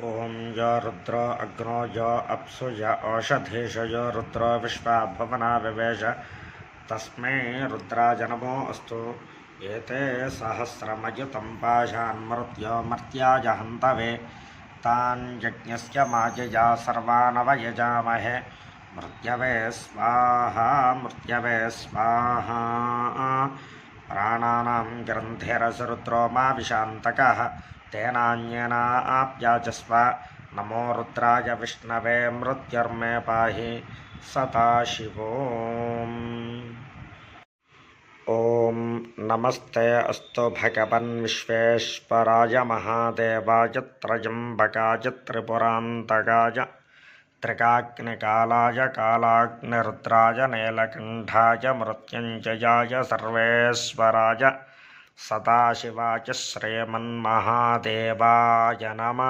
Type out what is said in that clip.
ॐ य रुद्रो अग्नो य अप्सु य ओषधीषु यो रुद्रो विश्वा भुवना विवेश। तस्मै रुद्राय नमो अस्तु। एते सहस्रमयुतं पाशान्मृत्यो मर्त्याय हन्तवे तान् यज्ञस्य मायया सर्वानवयजामहे। मृत्यवे स्वाहा मृत्यवे स्वाहा। प्राणानां ग्रन्थिरसरुद्रो मा विशान्तकः। తేనాన్యనాప్యాచస్వ నమో రుద్రాయ విష్ణవే మృత్యుర్మే పాహి సదాశివోం ఓం నమస్తే అస్తు భగవన్ విశ్వేశ్వరాయ మహాదేవాయ త్రయంబకాయ త్రిపురాంతకాయ త్రికాగ్నికాలాయ కాలాగ్నిరుద్రాయ నీలకంఠాయ మృత్యుంజయాయ సర్వేశ్వరాయ సదాశివాచ శ్రీమన్మహాదేవాయ నమ